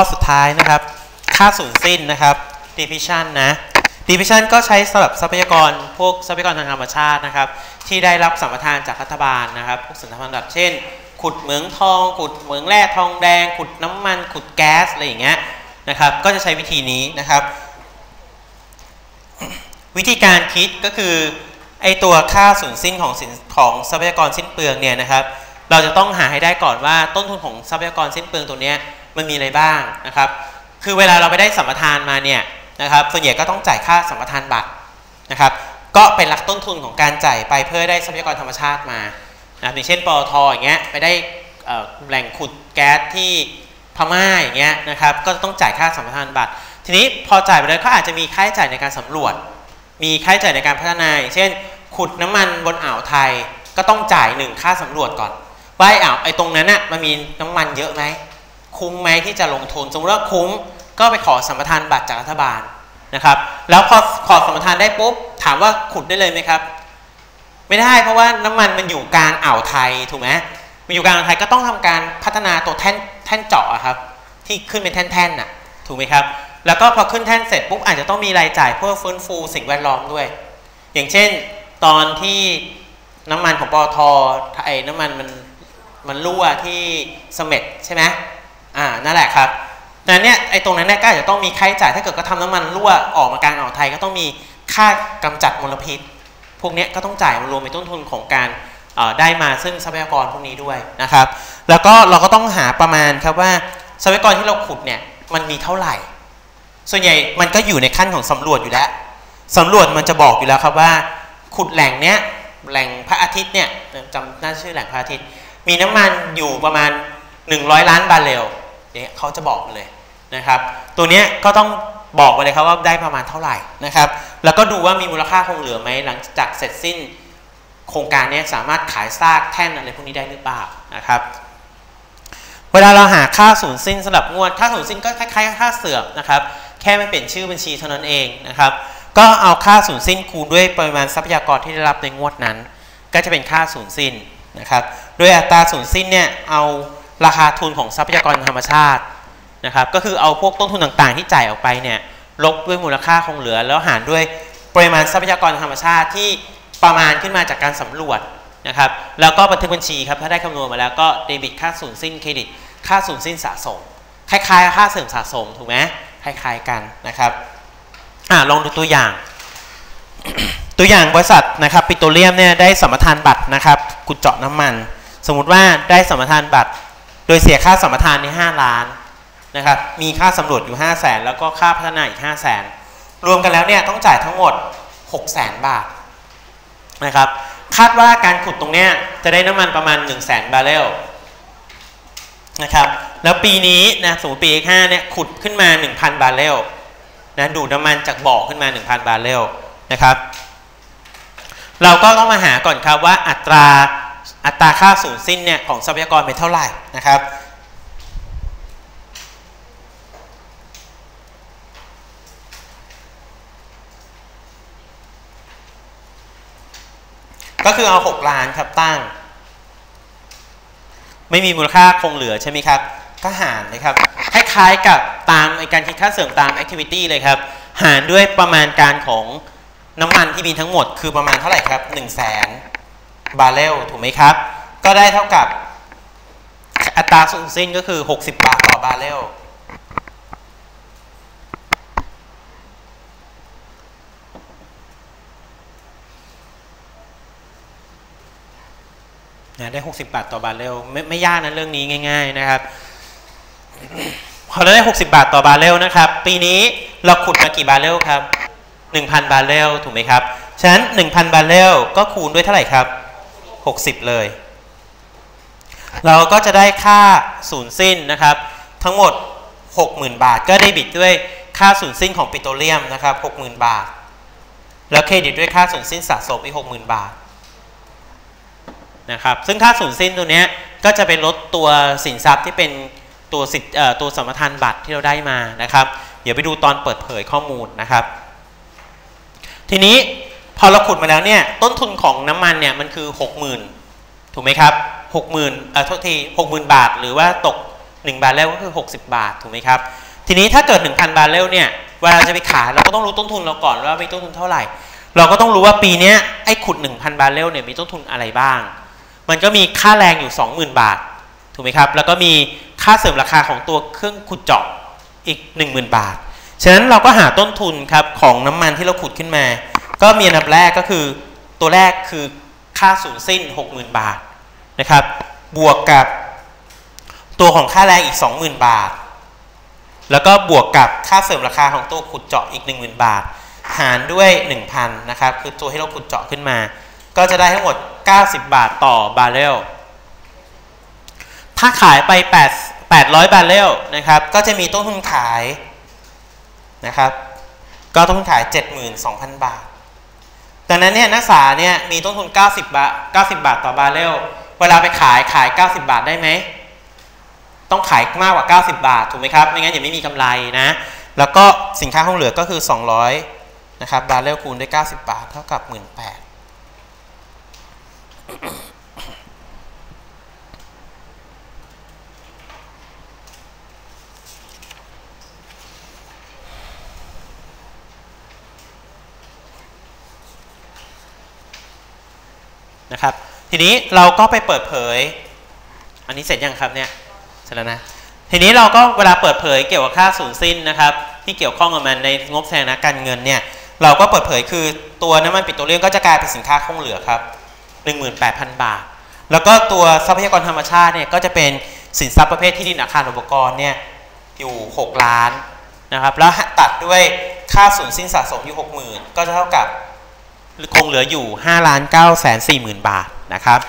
ข้อสุดท้ายนะครับ ค่าสูญสิ้นนะครับ depreciation นะ depreciation ก็ใช้สำหรับทรัพยากรพวกทรัพยากรทางธรรมชาตินะครับ ที่ได้รับสัมปทานจากรัฐบาลนะครับ พวกสินทรัพย์พันธุ์เช่น ขุดเหมืองทอง ขุดเหมืองแร่ทองแดง ขุดน้ำมัน ขุดแก๊สอะไรอย่างเงี้ยนะครับ ก็จะใช้วิธีนี้นะครับ วิธีการคิดก็คือไอตัวค่าสูญสิ้นของสินของทรัพยากรสิ้นเปลืองเนี่ยนะครับ เราจะต้องหาให้ได้ก่อนว่าต้นทุนของทรัพยากรสิ้นเปลืองตัวเนี้ย มันมีอะไรบ้างนะครับ คือเวลาเราไปได้สัมปทานมาเนี่ยนะครับส่วนใหญ่ก็ต้องจ่ายค่าสัมปทานบัตรนะครับ ก็เป็นหลักต้นทุนของการจ่ายไปเพื่อได้ทรัพยากรธรรมชาติมานะอย่างเช่นปอทอย่างเงี้ยไปได้แหล่งขุดแก๊สที่พม่าอย่างเงี้ยนะครับก็ต้องจ่ายค่าสัมปทานบัตร ทีนี้พอจ่ายไปแล้วก็อาจจะมีค่าใช้จ่ายในการสำรวจ มีค่าใช้จ่ายในการพัฒนาเช่น ขุดน้ำมันบนอ่าวไทยก็ต้องจ่ายหนึ่งค่าสำรวจก่อนว่าไอ้อ่าวไอ้ตรงนั้นน่ะมันมีน้ำมันเยอะไหม คุ้มไหมที่จะลงทุน สมมติว่าคุ้มก็ไปขอสัมปทานบัตรจากรัฐบาลนะครับ แล้วพอขอสัมปทานได้ปุ๊บถามว่าขุดได้เลยไหมครับ ไม่ได้เพราะว่าน้ำมันมันอยู่กลางอ่าวไทยถูกไหมมันอยู่กลางอ่าวไทยก็ต้องทำการพัฒนาตัวแท่นแท่นเจาะครับ ที่ขึ้นเป็นแท่นๆน่ะถูกไหมครับ แล้วก็พอขึ้นแท่นเสร็จปุ๊บอาจจะต้องมีรายจ่ายเพื่อฟื้นฟูสิ่งแวดล้อมด้วย อย่างเช่น ตอนที่น้ำมันของปอทไอ้น้ำมันมันมันรั่วที่เสม็ดใช่ไหม อ่านั่นแหละครับนั้นเนี่ยไอ้ตรงนั้นเนี่ยก็อาจจะต้องมีค่าใช้จ่ายถ้าเกิดก็ทำน้ำมันรั่วออกมากลางอ่าวไทยก็ต้องมีค่ากำจัดมลพิษ พวกนี้ก็ต้องจ่ายรวมเป็นต้นทุนของการได้มาซึ่งทรัพยากรพวกนี้ด้วยนะครับ แล้วก็เราก็ต้องหาประมาณครับว่าทรัพยากรที่เราขุดเนี่ยมันมีเท่าไหร่ ส่วนใหญ่มันก็อยู่ในขั้นของสำรวจอยู่แล้วสำรวจมันจะบอกอยู่แล้วครับว่า ขุดแหล่งเนี้ยแหล่งพระอาทิตย์เนี่ยจำน่าชื่อแหล่งพระอาทิตย์ มีน้ำมันอยู่ประมาณ 100 ล้านบาร์เรล เขาจะบอกเลยนะครับ ตัวนี้ก็ต้องบอกไปเลยครับว่าได้ประมาณเท่าไหร่นะครับ แล้วก็ดูว่ามีมูลค่าคงเหลือไหมหลังจากเสร็จสิ้นโครงการนี้สามารถขายซากแท่นอะไรพวกนี้ได้หรือเปล่านะครับ เวลาเราหาค่าสูญสิ้นสำหรับงวดค่าสูญสิ้นก็คล้ายๆค่าเสื่อมนะครับ แค่ไม่เปลี่ยนชื่อบัญชีเท่านั้นเองนะครับ ก็เอาค่าสูญสิ้นคูณด้วยปริมาณทรัพยากรที่ได้รับในงวดนั้น ก็จะเป็นค่าสูญสิ้นนะครับ โดยอัตราสูญสิ้นเนี่ยเอา ราคาทุนของทรัพยากรธรรมชาตินะครับก็คือเอาพวกต้นทุนต่างๆ ที่จ่ายออกไปเนี่ยลบด้วยมูลค่าคงเหลือ แล้วหารด้วยปริมาณทรัพยากรธรรมชาติที่ประมาณขึ้นมาจากการสำรวจนะครับแล้วก็บันทึกบัญชีครับถ้าได้คำนวณมาแล้วก็เดบิตค่าสูญสิ้นเครดิตค่าสูญสิ้นสะสมคล้ายๆ ค่าเสริมสะสมถูกไหมคล้ายๆกันนะครับอ่าลองดูตัวอย่าง ตัวอย่างบริษัทนะครับปิโตรเลียมเนี่ยได้สมปทานบัตรนะครับ กุดเจาะน้ำมัน สมมุติว่าได้สมปทานบัตร โดยเสียค่าสัมปทานใน 5 ล้านนะครับ มีค่าสำรวจอยู่ 5 0 0แสนแล้วก็ค่าพัฒนาอีก 5 0 0แสนรวมกันแล้วเนี่ยต้องจ่ายทั้งหมด 6 0แสนบาทนะครับ คาดว่าการขุดตรงนี้จะได้น้ำมันประมาณ 1 0 0 0 0แสนบาร์เรลนะครับ แล้วปีนี้นะสมมติปี5เนี่ยขุดขึ้นมา 1,000 บาร์เรลนะดูดน้ำมันจากบ่อขึ้นมา 1,000 บาร์เรลนะครับ เราก็ต้องมาหาก่อนครับว่าอัตรา อัตราค่าสูญสิ้นเนี่ยของทรัพยากรเป็นเท่าไหร่นะครับก็คือเอา 6 ล้านครับตั้ง ไม่มีมูลค่าคงเหลือใช่ไหมครับ ก็หารเลยครับคล้ายๆกับตามการคิดค่าเสริมตาม activity เลยครับ หารด้วยประมาณการของน้ำมันที่มีทั้งหมดคือประมาณเท่าไหร่ครับ 1 0 0 0 0แสน บาร์เรลถูกไหมครับ ก็ได้เท่ากับอัตราสูงสิ้นก็คือ 60 บาทต่อบาร์เรลนะได้ 60 บาทต่อบาร์เรลไม่ไม่ยากนะเรื่องนี้ง่าย ๆนะครับ พอเราได้ 60 บาทต่อบาร์เรลนะครับ ปีนี้เราขุดมากี่บาร์เรลครับ 1,000 บาร์เรลถูกไหมครับ ฉะนั้น 1,000 บาร์เรลก็คูณด้วยเท่าไหร่ครับ 60 เลย เราก็จะได้ค่าสูญสิ้นนะครับ ทั้งหมด 60,000 บาท ก็ได้บิดด้วยค่าสูญสิ้นของปิโตรเลียมนะครับ 60,000 บาท แล้วเครดิตด้วยค่าสูญสิ้นสะสมอีก 60,000 บาทนะครับ ซึ่งค่าสูญสิ้นตัวนี้ก็จะเป็นลดตัวสินทรัพย์ที่เป็นตัวสิทธิ์ตัวสมรทานบัตรที่เราได้มานะครับ เดี๋ยวไปดูตอนเปิดเผยข้อมูลนะครับ ทีนี้ พอเราขุดมาแล้วเนี่ยต้นทุนของน้ำมันเนี่ยมันคือ 60,000 ถูกไหมครับ60,000เอ่อโทษที60,000 บาท หรือว่าตก 1 บาร์เรลก็คือ 60 บาทถูกไหมครับทีนี้ถ้าเกิด 1,000 บาร์เรลเนี่ยเวลาจะไปขายเราก็ต้องรู้ต้นทุนเราก่อนว่ามีต้นทุนเท่าไหร่ เราก็ต้องรู้ว่าปีนี้ไอ้ขุด 1,000 บาร์เรลเนี่ยมีต้นทุนอะไรบ้าง มันก็มีค่าแรงอยู่ 20,000 บาทถูกไหมครับแล้วก็มีค่าเสริมราคาของตัวเครื่องขุดเจาะอีก 10,000 บาท ฉะนั้นเราก็หาต้นทุนครับของน้ำมันที่เราขุดขึ้นมา ก็มีอันดับแรกก็คือตัวแรกคือค่าสูญสิ้น 60,000 บาทนะครับ บวกกับตัวของค่าแรงอีก 20,000 บาท แล้วก็บวกกับค่าเสริมราคาของตัวขุดเจาะอีก 10,000 บาท หารด้วย 1,000 นะครับ คือตัวที่เราขุดเจาะขึ้นมา ก็จะได้ทั้งหมด 90 บาทต่อบาร์เรลถ้าขายไป 8 800 บาร์เรลนะครับ ก็จะมีต้นทุนขายนะครับ ก็ต้นทุนขาย 72,000 บาท ดังนั้นเนี่ยนักศึกษาเนี่ยมีต้นทุน 90 บาท 90 บาทต่อบาร์เรล เวลาไปขายขาย 90 บาทได้ไหม ต้องขายมากกว่า 90 บาท ถูกไหมครับ ไม่งั้นยังไม่มีกำไรนะ แล้วก็สินค้าคงเหลือก็คือ 200 นะครับ บาร์เรลคูณด้วย 90 บาท เท่ากับ 18,000 นะครับ ทีนี้เราก็ไปเปิดเผย อันนี้เสร็จยังครับเนี่ยเสร็จแล้วนะทีนี้เราก็เวลาเปิดเผยเกี่ยวกับค่าสูญสิ้นนะครับ ที่เกี่ยวข้องกับมันในงบแสดงการเงินเนี่ยเราก็เปิดเผยคือตัวน้ำมันปิโตรเลียมก็จะกลายเป็นสินค้าคงเหลือครับ 18,000 บาท แล้วก็ตัวทรัพยากรธรรมชาติเนี่ยก็จะเป็นสินทรัพย์ประเภทที่ดินอาคารอุปกรณ์เนี่ยอยู่ 6 ล้านนะครับแล้วตัดด้วยค่าสูญสิ้นสะสมอยู่ 60,000 ก็จะเท่ากับ คงเหลืออยู่5ล้านเก้าแสนสี่หมื่นบาทนะครับ